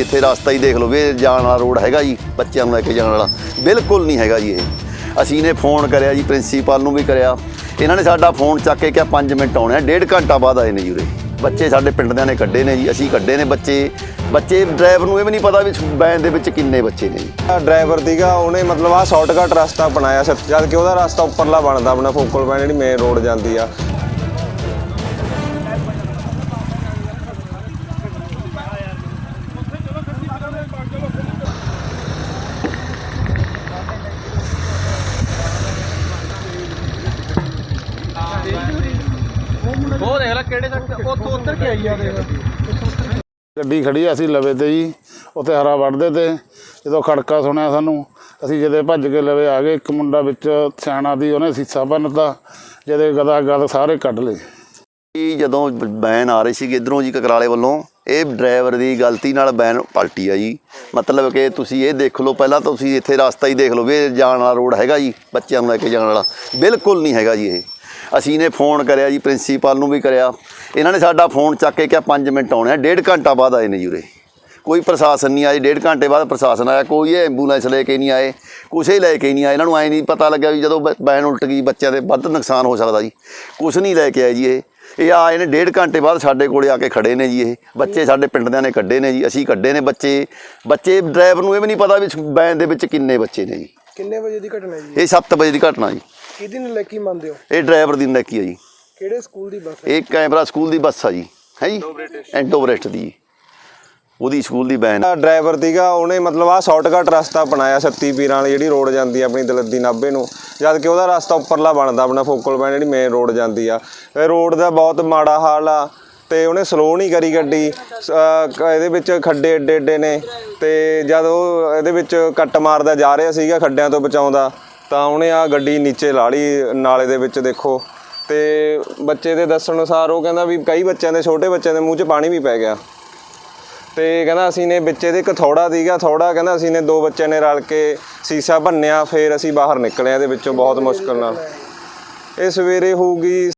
ਤੁਸੀਂ ਇੱਥੇ ਰਸਤਾ ਹੀ ਦੇਖ ਲਓ ਵੀ ਜਾਣ ਵਾਲਾ ਰੋਡ ਹੈਗਾ ਜੀ, ਬੱਚਿਆਂ ਨੂੰ ਲੈ ਕੇ ਜਾਣ ਵਾਲਾ। ਬਿਲਕੁਲ ਨਹੀਂ ਹੈਗਾ ਜੀ ਇਹ। ਅਸੀਂ ਨੇ ਫੋਨ ਕਰਿਆ ਜੀ, ਪ੍ਰਿੰਸੀਪਲ ਨੂੰ ਵੀ ਕਰਿਆ। ਇਹਨਾਂ ਨੇ ਸਾਡਾ ਫੋਨ ਚੱਕ ਕੇ ਕਿਹਾ 5 ਮਿੰਟ ਆਉਣੇ ਆ, ਡੇਢ ਘੰਟਾ ਬਾਅਦ ਆਏ ਨੇ ਜੀ ਉਰੇ। ਬੱਚੇ ਸਾਡੇ ਪਿੰਡ ਦਿਆਂ ਨੇ ਕੱਢੇ ਨੇ ਜੀ, ਅਸੀਂ ਕੱਢੇ ਨੇ ਬੱਚੇ। ਬੱਚੇ ਡਰਾਈਵਰ ਨੂੰ ਇਹ ਵੀ ਨਹੀਂ ਪਤਾ ਵੀ ਵੈਨ ਦੇ ਵਿੱਚ ਕਿੰਨੇ ਬੱਚੇ ਨੇ ਜੀ। ਡਰਾਈਵਰ ਦੀਗਾ, ਉਹਨੇ ਮਤਲਬ ਆ ਸ਼ਾਰਟਕਟ ਰਸਤਾ ਬਣਾਇਆ ਸੀ ਜਦ ਕਿ ਉਹਦਾ ਰਸਤਾ ਉੱਪਰਲਾ ਬਣਦਾ ਆਪਣਾ ਫੋਕਲ ਪੈਣ ਜਿਹੜੀ ਮੇਨ ਰੋਡ ਜਾਂਦੀ ਆ। ਉਹ ਦੇਖ ਲੈ ਕਿਹੜੇ ਤੱਕ ਉੱਥੋਂ ਉੱਤਰ ਕੇ ਆਈ ਆ ਦੇਖ। ਗੱਡੀ ਖੜੀ ਆ, ਅਸੀਂ ਲਵੇ ਤੇ ਜੀ ਉੱਥੇ ਹਰਾ ਵੜਦੇ ਤੇ ਜਦੋਂ ਖੜਕਾ ਸੁਣਿਆ ਸਾਨੂੰ ਅਸੀਂ ਜਦੇ ਭੱਜ ਕੇ ਲਵੇ ਆ ਗਏ ਇੱਕ ਮੁੰਡਾ ਵਿੱਚ ਸਿਆਣਾ ਦੀ ਉਹਨੇ ਸੀਸਾ ਭੰਨਤਾ ਜਦੇ ਗਦਾ ਗਦ ਸਾਰੇ ਕੱਢ ਲਏ। ਇਹ ਜਦੋਂ ਬੈਨ ਆ ਰਹੀ ਸੀ ਇਧਰੋਂ ਜੀ ਕਕਰਾਲੇ ਵੱਲੋਂ ਇਹ ਡਰਾਈਵਰ ਦੀ ਗਲਤੀ ਨਾਲ ਬੈਨ ਪਲਟੀ ਆ ਜੀ। ਮਤਲਬ ਕਿ ਤੁਸੀਂ ਇਹ ਦੇਖ ਲਓ ਪਹਿਲਾਂ ਤਾਂ ਤੁਸੀਂ ਇੱਥੇ ਰਸਤਾ ਹੀ ਦੇਖ ਲਓ ਵੀ ਇਹ ਜਾਣ ਵਾਲਾ ਰੋਡ ਹੈਗਾ ਜੀ ਬੱਚਿਆਂ ਨੂੰ ਲੈ ਕੇ ਜਾਣ ਵਾਲਾ। ਬਿਲਕੁਲ ਨਹੀਂ ਹੈਗਾ ਜੀ ਇਹ। ਅਸੀਂ ਨੇ ਫੋਨ ਕਰਿਆ ਜੀ, ਪ੍ਰਿੰਸੀਪਲ ਨੂੰ ਵੀ ਕਰਿਆ। ਇਹਨਾਂ ਨੇ ਸਾਡਾ ਫੋਨ ਚੱਕ ਕੇ ਕਿਹਾ 5 ਮਿੰਟ ਆਉਣੇ ਆ, ਡੇਢ ਘੰਟਾ ਬਾਅਦ ਆਏ ਨੇ ਜੂਰੇ ਕੋਈ ਪ੍ਰਸ਼ਾਸਨ ਨਹੀਂ ਆਇਆ ਡੇਢ ਘੰਟੇ ਬਾਅਦ ਪ੍ਰਸ਼ਾਸਨ ਆਇਆ, ਕੋਈ ਐਂਬੂਲੈਂਸ ਲੈ ਕੇ ਨਹੀਂ ਆਏ, ਕੁਛ ਹੀ ਲੈ ਕੇ ਨਹੀਂ ਆਏ। ਇਹਨਾਂ ਨੂੰ ਐ ਨਹੀਂ ਪਤਾ ਲੱਗਿਆ ਵੀ ਜਦੋਂ ਬ- ਬੈਨ ਉਲਟ ਗਈ, ਬੱਚਿਆਂ ਦੇ ਵੱਧ ਨੁਕਸਾਨ ਹੋ ਸਕਦਾ ਜੀ। ਕੁਛ ਨਹੀਂ ਲੈ ਕੇ ਆਏ ਜੀ ਇਹ। ਇਹ ਆਏ ਨੇ ਡੇਢ ਘੰਟੇ ਬਾਅਦ ਸਾਡੇ ਕੋਲੇ ਆ ਕੇ ਖੜੇ ਨੇ ਜੀ ਇਹ। ਬੱਚੇ ਸਾਡੇ ਪਿੰਡ ਦਿਆਂ ਨੇ ਕੱਢੇ ਨੇ ਜੀ, ਅਸੀਂ ਕੱਢੇ ਨੇ ਬੱਚੇ। ਬੱਚੇ ਡਰਾਈਵਰ ਨੂੰ ਇਹ ਵੀ ਨਹੀਂ ਪਤਾ ਵੀ ਬੈਨ ਦੇ ਵਿੱਚ ਕਿੰਨੇ ਬੱਚੇ ਨੇ ਜੀ। ਕਿੰਨੇ ਵਜੇ ਦੀ ਘਟਨਾ ਜੀ? ਇਹ 7 ਵਜੇ ਦੀ ਘਟਨਾ ਜੀ। ਕਿਹਦੀ ਨਲੇਕੀ ਮੰਨਦੇ ਹੋ? ਇਹ ਡਰਾਈਵਰ ਦੀ ਨੱਕੀ ਹੈ ਜੀ। ਕਿਹੜੇ ਸਕੂਲ ਦੀ ਬੱਸ ਹੈ? ਇਹ ਕੈਮਰਾ ਸਕੂਲ ਦੀ ਬੱਸ ਆ ਜੀ। ਹੈ ਜੀ? ਐਂਟੋਬਰੇਸਟ ਦੀ। ਉਹਦੀ ਸਕੂਲ ਦੀ ਬੈਨ। ਡਰਾਈਵਰ ਦੀਗਾ ਉਹਨੇ ਮਤਲਬ ਆ ਸ਼ਾਰਟਕਟ ਰਸਤਾ ਬਣਾਇਆ ਸੱਤੀ ਪੀਰਾਂ ਵਾਲੀ ਜਿਹੜੀ ਰੋਡ ਜਾਂਦੀ ਆ ਆਪਣੀ ਦਲੱਦੀ ਨਾਭੇ ਨੂੰ। ਜਦ ਕਿ ਉਹਦਾ ਰਸਤਾ ਉੱਪਰਲਾ ਬਣਦਾ ਆਪਣਾ ਫੋਕਲ ਪੁਆਇੰਟ ਜਿਹੜੀ ਮੇਨ ਰੋਡ ਜਾਂਦੀ ਆ। ਇਹ ਰੋਡ ਦਾ ਬਹੁਤ ਮਾੜਾ ਹਾਲ ਆ। ਤੇ ਉਹਨੇ ਸਲੋ ਨਹੀਂ ਕਰੀ ਗੱਡੀ। ਅਹ ਇਹਦੇ ਵਿੱਚ ਖੱਡੇ ਏਡੇ ਏਡੇ ਨੇ ਤੇ ਜਦ ਉਹ ਇਹਦੇ ਵਿੱਚ ਕੱਟ ਮਾਰਦਾ ਜਾ ਰਿਹਾ ਸੀਗਾ ਖੱਡਿਆਂ ਤੋਂ ਬਚਾਉਂਦਾ, ਤਾਂ ਉਹਨੇ ਆ ਗੱਡੀ ਨੀਚੇ ਲਾ ਲਈ ਨਾਲੇ ਦੇ ਵਿੱਚ ਦੇਖੋ। ਤੇ ਬੱਚੇ ਦੇ ਦੱਸਣ ਅਨੁਸਾਰ ਉਹ ਕਹਿੰਦਾ ਵੀ ਕਈ ਬੱਚਿਆਂ ਦੇ, ਛੋਟੇ ਬੱਚਿਆਂ ਦੇ ਮੂੰਹ 'ਚ ਪਾਣੀ ਵੀ ਪੈ ਗਿਆ। ਤੇ ਕਹਿੰਦਾ ਅਸੀਂ ਨੇ ਵਿੱਚੇ ਦੇ ਇੱਕ ਥੋੜਾ ਦੀਗਾ ਥੋੜਾ ਕਹਿੰਦਾ ਅਸੀਂ ਨੇ ਦੋ ਬੱਚਿਆਂ ਨੇ ਰਲ ਕੇ ਸੀਸਾ ਭੰਨਿਆ, ਫਿਰ ਅਸੀਂ ਬਾਹਰ ਨਿਕਲੇ ਇਹਦੇ ਵਿੱਚੋਂ ਬਹੁਤ ਮੁਸ਼ਕਲ ਨਾਲ। ਇਹ ਸਵੇਰੇ ਹੋਊਗੀ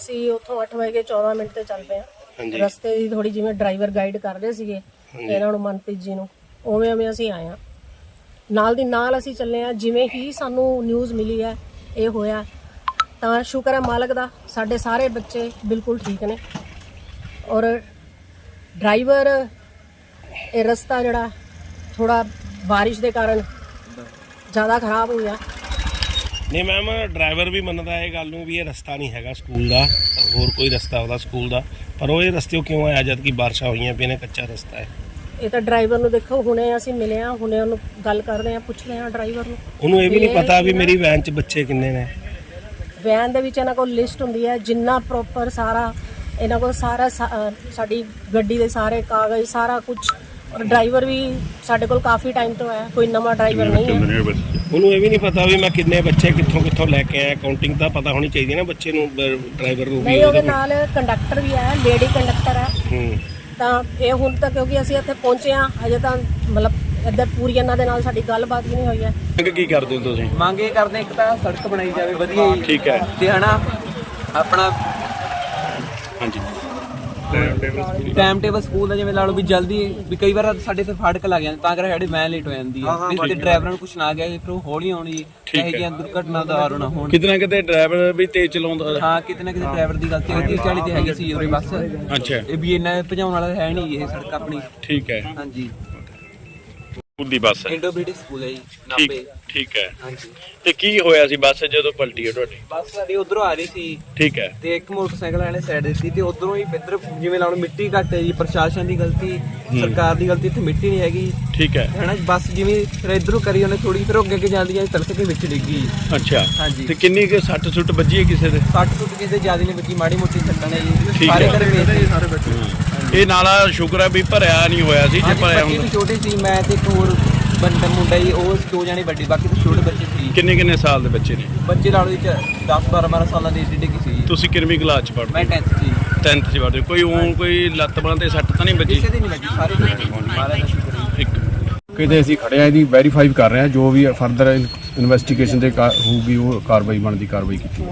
ਅਸੀਂ ਉੱਥੋਂ 8 ਵਜੇ 14 ਮਿੰਟ ਤੇ ਚੱਲ ਪਏ ਹਾਂ। ਰਸਤੇ ਦੀ ਥੋੜੀ ਜਿਵੇਂ ਡਰਾਈਵਰ ਗਾਈਡ ਕਰ ਰਹੇ ਸੀਗੇ ਇਹਨਾਂ ਨੂੰ ਮਨਪ੍ਰੀਤ ਜੀ ਨੂੰ ਉਵੇਂ ਉਵੇਂ ਅਸੀਂ ਆਏ ਹਾਂ। ਨਾਲ ਦੀ ਨਾਲ ਅਸੀਂ ਚੱਲੇ ਆ ਜਿਵੇਂ ਹੀ ਸਾਨੂੰ ਨਿਊਜ਼ ਮਿਲੀ ਹੈ ਇਹ ਹੋਇਆ ਤਾਂ ਸ਼ੁਕਰ ਹੈ ਮਾਲਕ ਦਾ ਸਾਡੇ ਸਾਰੇ ਬੱਚੇ ਬਿਲਕੁਲ ਠੀਕ ਨੇ। ਔਰ ਡਰਾਈਵਰ ਇਹ ਰਸਤਾ ਜਿਹੜਾ ਥੋੜਾ ਬਾਰਿਸ਼ ਦੇ ਕਾਰਨ ਜ਼ਿਆਦਾ ਖਰਾਬ ਹੋ ਗਿਆ ਨਹੀਂ ਮੈਮ ਡਰਾਈਵਰ ਵੀ ਮੰਨਦਾ ਇਹ ਗੱਲ ਨੂੰ ਵੀ ਇਹ ਰਸਤਾ ਨਹੀਂ ਹੈਗਾ ਸਕੂਲ ਦਾ ਹੋਰ ਕੋਈ ਰਸਤਾ ਉਹਦਾ ਸਕੂਲ ਦਾ ਪਰ ਉਹ ਇਹ ਰਸਤੇ ਕਿਉਂ ਆਇਆ ਜਦ ਕਿ ਬਾਰਿਸ਼ਾਂ ਹੋਈਆਂ ਪਈਆਂ ਨੇ ਕੱਚਾ ਰਸਤਾ ਹੈ। ਇਹ ਤਾਂ ਡਰਾਈਵਰ ਨੂੰ ਦੇਖੋ ਹੁਣੇ ਅਸੀਂ ਮਿਲੇ ਆ ਹੁਣੇ ਉਹਨੂੰ ਗੱਲ ਕਰਦੇ ਆ ਪੁੱਛਦੇ ਆ ਡਰਾਈਵਰ ਨੂੰ। ਉਹਨੂੰ ਇਹ ਵੀ ਨਹੀਂ ਪਤਾ ਵੀ ਮੇਰੀ ਵੈਨ 'ਚ ਬੱਚੇ ਕਿੰਨੇ ਨੇ। ਵੈਨ ਦੇ ਵਿੱਚ ਇਹਨਾਂ ਕੋਲ ਲਿਸਟ ਹੁੰਦੀ ਹੈ ਜਿੰਨਾ ਪ੍ਰੋਪਰ ਸਾਰਾ ਇਹਨਾਂ ਕੋਲ ਸਾਰਾ ਸਾ- ਸਾਡੀ ਗੱਡੀ ਦੇ ਸਾਰੇ ਕਾਗਜ਼ ਸਾਰਾ ਕੁਝ ਔਰ ਡਰਾਈਵਰ ਵੀ ਸਾਡੇ ਕੋਲ ਕਾਫੀ ਟਾਈਮ ਤੋਂ ਹੈ ਕੋਈ ਨਵਾਂ ਡਰਾਈਵਰ ਨਹੀਂ ਹੈ। ਉਹਨੂੰ ਇਹ ਵੀ ਨਹੀਂ ਪਤਾ ਵੀ ਮੈਂ ਕਿੰਨੇ ਬੱਚੇ ਕਿੱਥੋਂ ਕਿੱਥੋਂ ਲੈ ਕੇ ਆਇਆ। ਕਾਊਂਟਿੰਗ ਤਾਂ ਪਤਾ ਹੋਣੀ ਚਾਹੀਦੀ ਹੈ ਨਾ ਬੱਚੇ ਨੂੰ ਡਰਾਈਵਰ ਨੂੰ ਵੀ ਨਹੀਂ ਉਹਦੇ ਨਾਲ ਕੰਡਕਟਰ ਵੀ ਹੈ ਲੇਡੀ ਕੰਡਕਟਰ ਹੈ। ਹੂੰ। ਤਾਂ ਇਹ ਹੁਣ ਤੱਕ ਕਿਉਂਕਿ ਅਸੀਂ ਇੱਥੇ ਪਹੁੰਚੇ ਆ ਅਜੇ ਤਾਂ ਮਤਲਬ ਇੱਧਰ ਪੂਰੀ ਇਹਨਾਂ ਦੇ ਨਾਲ ਸਾਡੀ ਗੱਲਬਾਤ ਵੀ ਨਹੀਂ ਹੋਈ ਹੈ। ਕੀ ਕਰਦੇ ਹੋ ਤੁਸੀਂ? ਮੰਗ ਇਹ ਕਰਦੇ ਇੱਕ ਤਾਂ ਸੜਕ ਬਣਾਈ ਜਾਵੇ ਵਧੀਆ ਜੀ। ਠੀਕ ਹੈ। ਤੇ ਹਨਾ ਆਪਣਾ ਹਾਂਜੀ। ਟਾਈਮ ਟੇਬਲ ਸਕੂਲ ਦਾ ਜਿਵੇਂ ਲਾ ਲਓ ਵੀ ਜਲਦੀ ਵੀ ਕਈ ਵਾਰ ਸਾਡੇ ਤੇ ਫਾੜਕ ਲੱਗ ਜਾਂਦੇ ਤਾਂ ਕਰਕੇ ਸਾਡੇ ਵੈਨ ਲੇਟ ਹੋ ਜਾਂਦੀ ਹੈ ਵੀ ਤੇ ਡਰਾਈਵਰਾਂ ਨੂੰ ਕੁਝ ਨਾ ਗਿਆ ਫਿਰ ਉਹ ਹੌਲੀ ਆਉਣੀ ਇਹ ਜਿਹੀਆਂ ਦੁਰਘਟਨਾ ਦਾ ਆਰੋ ਨਾ ਹੋਣ। ਕਿਤਨਾ ਕਿਤੇ ਡਰਾਈਵਰ ਵੀ ਤੇਜ਼ ਚਲਾਉਂਦਾ ਹਾਂ। ਕਿਤੇ ਨਾ ਕਿਤੇ ਡਰਾਈਵਰ ਦੀ ਗਲਤੀ ਹੈ। 30 40 ਤੇ ਹੈਗੀ ਸੀ ਉਰੇ ਬੱਸ। ਅੱਛਾ। ਇਹ ਵੀ ਇੰਨਾ ਭਜਾਉਣ ਵਾਲਾ ਹੈ ਨਹੀਂ ਇਹ ਸੜਕ ਆਪਣੀ। ਠੀਕ ਹੈ। ਹਾਂਜੀ। ਸਕੂਲ ਦੀ ਬੱਸ। ਹੈ ਇੰਡੋ ਬ੍ਰਿਟਿਸ਼ ਸਕੂਲ ਹੈ ਜੀ ਠੀਕ ਨਾਭੇ। ਠੀਕ ਹੈ। ਹਾਂਜੀ। ਤੇ ਕੀ ਹੋਇਆ ਸੀ ਬੱਸ ਜਦੋਂ ਪਲਟੀ ਹੈ ਤੁਹਾਡੀ? ਬੱਸ ਸਾਡੀ ਉਧਰੋਂ ਆ ਰਹੀ ਸੀ। ਠੀਕ ਹੈ। ਤੇ ਇੱਕ ਮੋਟਰਸਾਈਕਲ ਵਾਲੇ ਸਾਈਡ ਦਿੱਤੀ ਤੇ ਉਧਰੋਂ ਹੀ ਇੱਧਰ ਜਿਵੇਂ ਲਾ ਲਓ ਮਿੱਟੀ ਘੱਟ ਹੈ ਜੀ ਪ੍ਰਸ਼ਾਸਨ ਦੀ ਗਲਤੀ ਸਰਕਾਰ ਦੀ ਗਲਤੀ ਇੱਥੇ ਮਿੱਟੀ ਨਹੀਂ ਹੈਗੀ। ਠੀਕ ਹੈ। ਹੈਨਾ ਬੱਸ ਜਿਵੇਂ ਫਿਰ ਇਧਰੋਂ ਕਰੀ ਉਹਨੇ ਥੋੜੀ ਫਿਰ ਉਹ ਅੱਗੇ ਅੱਗੇ ਜਾਂਦੀ ਜਾਂਦੀ ਤਲਕ ਕੇ ਵਿੱਚ ਡਿੱਗੀ ਅੱਛਾ। ਹਾਂਜੀ। ਤੇ ਕਿੰਨੀ ਕਿ ਸੱਟ ਸੁੱਟ ਵੱਜੀ ਹੈ ਕਿਸੇ ਦੇ? 60 ਫੁੱਟ ਕਿਸੇ ਦੇ ਜ਼ਿਆਦਾ ਨਹੀਂ ਬੱਜੀ ਮਾੜੀ ਮੋਟੀ ਸੱਟਾਂ ਨੇ ਜੀ। ਠੀਕ ਸਾਰੇ ਹੈ। ਘਰੇ ਵੇਚਦੇ ਸਾਰੇ ਬੱਚੇ। ਇਹ ਨਾਲਾ ਸ਼ੁਕਰ ਹੈ ਵੀ ਭਰਿਆ ਨਹੀਂ ਹੋਇਆ ਸੀ ਜੇ ਭਰਿਆ ਹੁੰਦਾ। ਛੋਟੇ ਸੀ ਮੈਂ ਤੇ ਇੱਕ ਹੋਰ ਬੰਦਾ ਮੁੰਡਾ ਜੀ ਉਹ ਦੋ ਜਾਣੇ ਵੱਡੇ ਬਾਕੀ ਤਾਂ ਛੋਟੇ ਬੱਚੇ ਸੀ। ਕਿੰਨੇ ਕਿੰਨੇ ਸਾਲ ਦੇ ਬੱਚੇ ਨੇ? ਬੱਚੇ ਲਾ ਲਓ ਜੀ 10 12 12 ਸਾਲਾਂ ਦੀ ਏਡੀ ਡਿੱਗੀ ਸੀ ਤੁਸੀਂ ਕਿੰਨਵੀਂ ਕਲਾਸ ਚ ਮੈਂ ਪੜ੍ਹਦੇ 10th ਸੀ 10th ਚ ਪੜ੍ਹਦੇ ਹੋ। ਕੋਈ ਉਹ ਕੋਈ ਲੱਤ ਬਾਂਹ ਤੇ ਸੱਟ ਤਾਂ ਨਹੀਂ ਵੱਜੀ? ਕਿਸੇ ਦੀ ਨਹੀਂ ਵੱਜੀ ਸਾਰੇ ਦੀ ਮਹਾਰਾਜ ਦਾ ਸ਼ੁਕਰ ਹੈ ਇੱਕ ਕਿਤੇ ਅਸੀਂ ਖੜੇ ਆ ਇਹਦੀ ਵੈਰੀਫਾਈ ਕਰ ਰਹੇ ਹਾਂ ਜੋ ਵੀ ਫਰਦਰ ਇਨਵੈਸਟੀਗੇਸ਼ਨ ਦੇ ਕਾ- ਹੋਊਗੀ ਉਹ ਕਾਰਵਾਈ ਬਣਦੀ ਕਾਰਵਾਈ ਕੀਤੀ